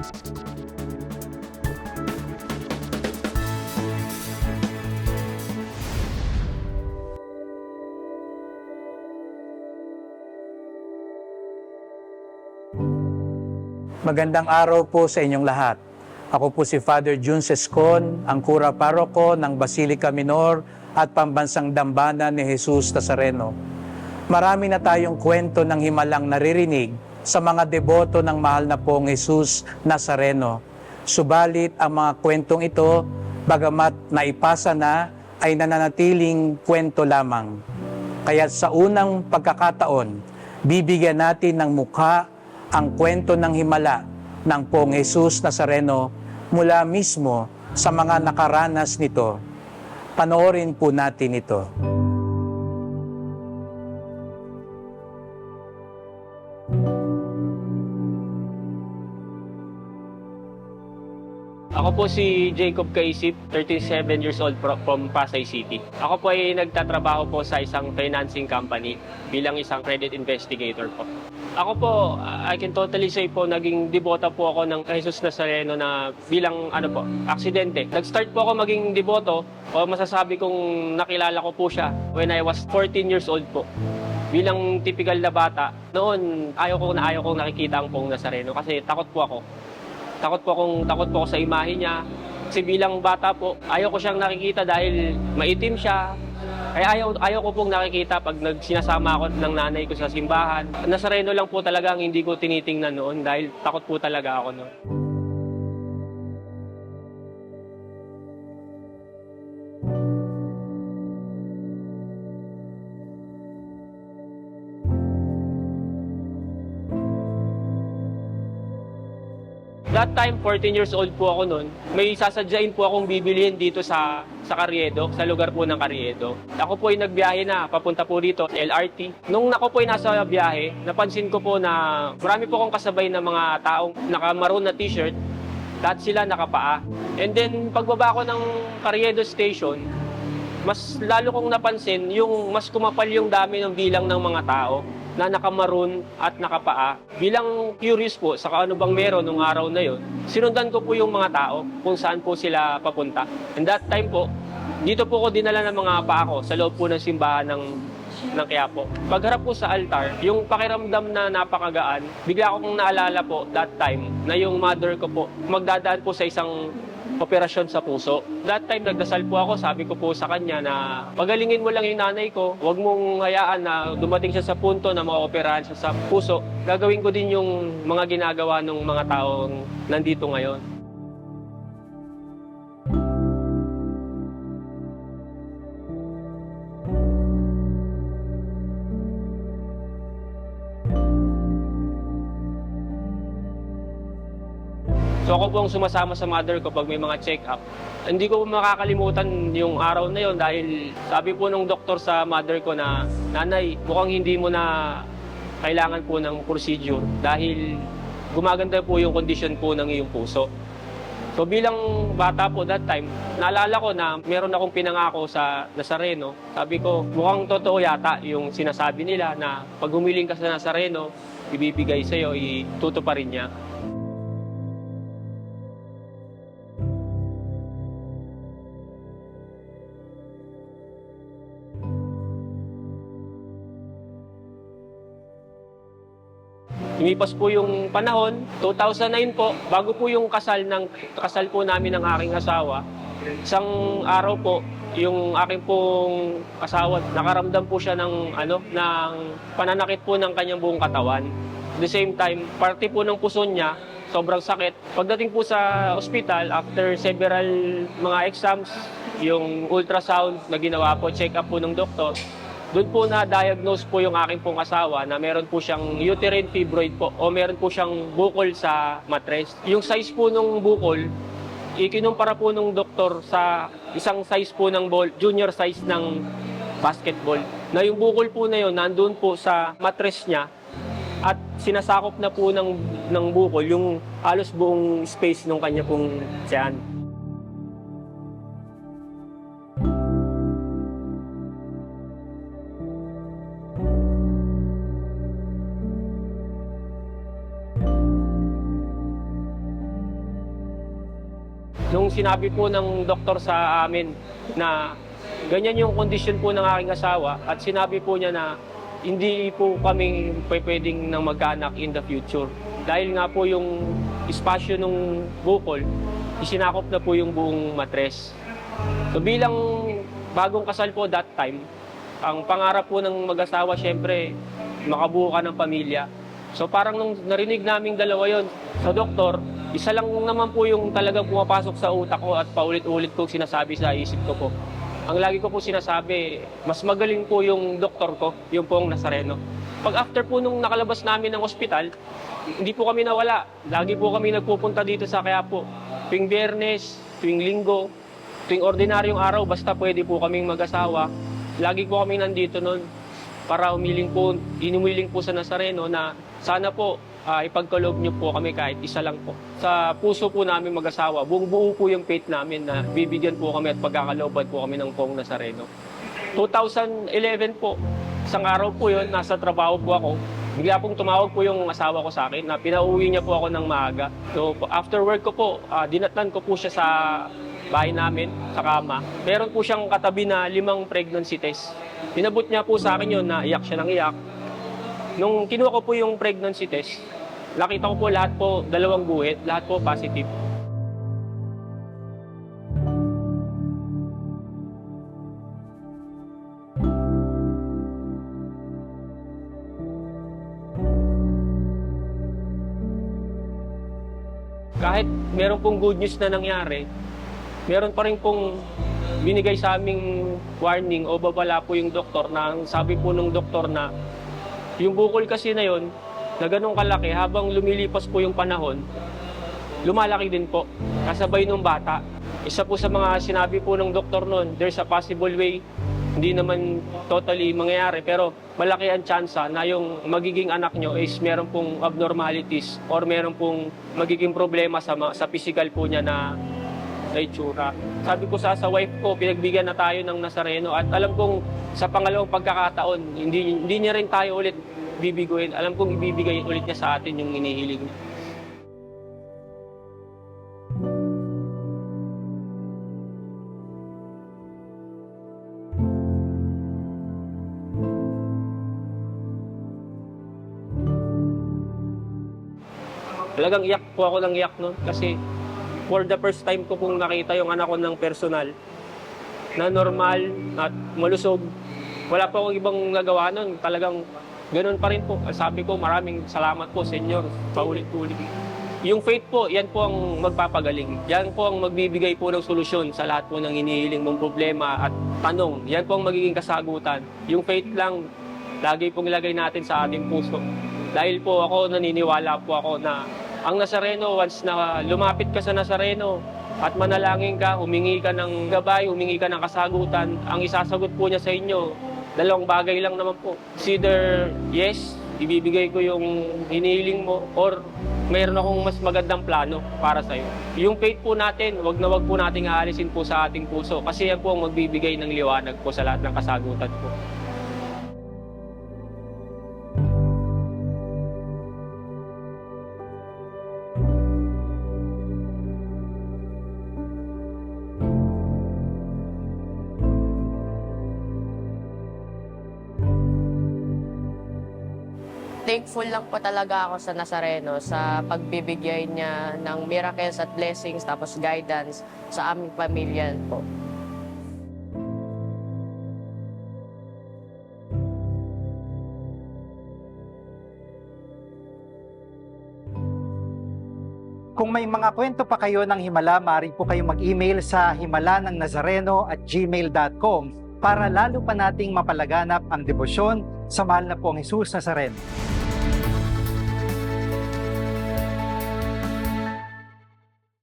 Magandang araw po sa inyong lahat. Ako po si Father Jun Sescon, ang kura paroko ng Basilica Minor at Pambansang Dambana ni Jesus Nazareno. Marami na tayong kwento ng himalang naririnig sa mga deboto ng mahal na pong Jesus Nazareno. Subalit ang mga kwentong ito, bagamat naipasa na, ay nananatiling kwento lamang. Kaya sa unang pagkakataon, bibigyan natin ng mukha ang kwento ng himala ng pong Jesus Nazareno mula mismo sa mga nakaranas nito. Panoorin po natin ito. Ako po si Jacob Kaisip, 37 years old fro- from Pasay City. Ako po ay nagtatrabaho po sa isang financing company bilang isang credit investigator po. Ako po, I can totally say po, naging debota po ako ng Jesus Nazareno na bilang ano po, aksidente. Nag-start po ako maging deboto o masasabi kong nakilala ko po siya when I was 14 years old po bilang typical na bata, noon ayaw ko na ayaw kong nakikita ang pong Nazareno kasi takot po ako. Takot po akong takot po ako sa imahe niya. Kasi bilang bata po, ayaw ko siyang nakikita dahil maitim siya. Kaya ayaw, ayaw ko pong nakikita pag nagsinasama ako ng nanay ko sa simbahan. Nazareno lang po talaga ang hindi ko tinitingnan noon dahil takot po talaga ako noon. That time, 14 years old po ako noon. May sasadyain po akong bibilihin dito sa sa Carriedo, sa lugar po ng Carriedo. Ako po ay nagbiyahe na, papunta po dito, LRT. Nung ako po ay nasa biyahe, napansin ko po na marami po akong kasabay na mga taong nakamaroon na t-shirt, lahat sila nakapaa. And then, pagbaba ko ng Carriedo Station, mas lalo kong napansin yung mas kumapal yung dami ng bilang ng mga tao na nakamaroon at nakapaa. Bilang curious po sa ano bang meron nung araw na yon, sinundan ko po yung mga tao kung saan po sila papunta. And that time po, dito po ko dinala ng mga paa ko sa loob po ng simbahan ng ng Quiapo. Pagharap po sa altar, yung pakiramdam na napakagaan, bigla akong naalala po that time na yung mother ko po magdadaan po sa isang operasyon sa puso. That time, nagdasal po ako, sabi ko po sa kanya na pagalingin mo lang yung nanay ko, huwag mong hayaan na dumating siya sa punto na maoperahan siya sa puso. Gagawin ko din yung mga ginagawa ng mga taong nandito ngayon. Ako po ang sumasama sa mother ko pag may mga check-up. Hindi ko makakalimutan yung araw na yon dahil sabi po nung doktor sa mother ko na, Nanay, mukhang hindi mo na kailangan po ng procedure dahil gumaganda po yung condition po ng iyong puso. So bilang bata po that time, naalala ko na meron akong pinangako sa Nazareno. Sabi ko, mukhang totoo yata yung sinasabi nila na pag humiling ka sa Nazareno, ibibigay sa'yo, ituto pa rin niya. Lumipas po yung panahon, 2009 po, bago po yung kasal ng kasal po namin ng aking asawa. Isang araw po, yung aking pong asawa, nakaramdam po siya ng ano, ng pananakit po ng kanyang buong katawan. At the same time, parte po ng puso niya, sobrang sakit. Pagdating po sa ospital, after several mga exams, yung ultrasound na ginawa po, check up po ng doktor, doon po na-diagnose po yung aking pong asawa na meron po siyang uterine fibroid po o meron po siyang bukol sa matres. Yung size po ng bukol, ikinumpara po nung doktor sa isang size po ng ball, junior size ng basketball. Na yung bukol po na yun, nandun po sa matres niya at sinasakop na po ng, ng bukol yung halos buong space ng kanya pong tiyan. Sinabi po ng doktor sa amin na ganyan yung kondisyon po ng aking asawa at sinabi po niya na hindi po kami pwe- pwedeng nang magkaanak in the future. Dahil nga po yung espasyo ng bukol, isinakop na po yung buong matres. So bilang bagong kasal po that time, ang pangarap po ng mag-asawa syempre makabuo ka ng pamilya. So parang nung narinig naming dalawa yon sa doktor, isa lang naman po yung talagang pumapasok sa utak ko at paulit-ulit kong sinasabi sa isip ko po. Ang lagi ko po sinasabi, mas magaling po yung doktor ko, yung po ang Nazareno. Pag after po nung nakalabas namin ng ospital, hindi po kami nawala. Lagi po kami nagpupunta dito sa Quiapo. Tuwing biyernes, tuwing linggo, tuwing ordinaryong araw, basta pwede po kaming mag-asawa. Lagi po kami nandito noon para umiling po, inumiling po sa Nazareno na sana po ah, ipagkaloob niyo po kami kahit isa lang po. Sa puso po namin mag-asawa, buong buo po yung faith namin na bibigyan po kami at pagkakalooban po kami ng pong Nazareno. 2011 po, isang araw po yun, nasa trabaho po ako. Bigla pong tumawag po yung asawa ko sa akin na pinauwi niya po ako ng maaga. So after work ko po, ah, dinatnan ko po siya sa bahay namin, sa kama. Meron po siyang katabi na limang pregnancy test. Pinabot niya po sa akin yun na iyak siya ng iyak. Nung kinuha ko po yung pregnancy test, nakita ko po lahat po, dalawang guhit, lahat po positive. kahit meron pong good news na nangyari, meron pa rin pong binigay sa aming warning o babala po yung doktor na sabi po ng doktor na yung bukol kasi na yon na ganun kalaki habang lumilipas po yung panahon, lumalaki din po kasabay nung bata. Isa po sa mga sinabi po ng doktor noon, there's a possible way hindi naman totally mangyayari pero malaki ang tsansa na yung magiging anak nyo is meron pong abnormalities or meron pong magiging problema sa sa physical po niya na na itsura. Sabi ko sa, sa wife ko, pinagbigyan na tayo ng Nazareno at alam kong sa pangalawang pagkakataon, hindi, hindi niya rin tayo ulit bibiguin. Alam kong ibibigay ulit niya sa atin yung inihiling niya. Talagang iyak po ako ng iyak noon kasi for the first time ko pong nakita yung anak ko ng personal na normal at malusog. Wala po akong ibang nagawa noon. Talagang ganun pa rin po. Sabi ko maraming salamat po, Senyor. Paulit-ulit. Yung faith po, yan po ang magpapagaling. Yan po ang magbibigay po ng solusyon sa lahat po ng inihiling mong problema at tanong. Yan po ang magiging kasagutan. Yung faith lang, lagi pong ilagay natin sa ating puso. Dahil po ako, naniniwala po ako na ang Nazareno, once na lumapit ka sa Nazareno at manalangin ka, humingi ka ng gabay, humingi ka ng kasagutan, ang isasagot po niya sa inyo, dalawang bagay lang naman po. It's either yes, ibibigay ko yung hinihiling mo, or mayroon akong mas magandang plano para sa'yo. Yung faith po natin, wag na wag po nating aalisin po sa ating puso kasi yan po ang magbibigay ng liwanag po sa lahat ng kasagutan po. Thankful lang po talaga ako sa Nazareno sa pagbibigay niya ng miracles at blessings tapos guidance sa aming pamilya po. Kung may mga kwento pa kayo ng Himala, maaari po kayong mag-email sa himala ng Nazareno at gmail.com para lalo pa nating mapalaganap ang debosyon sa mahal na pong Jesus Nazareno.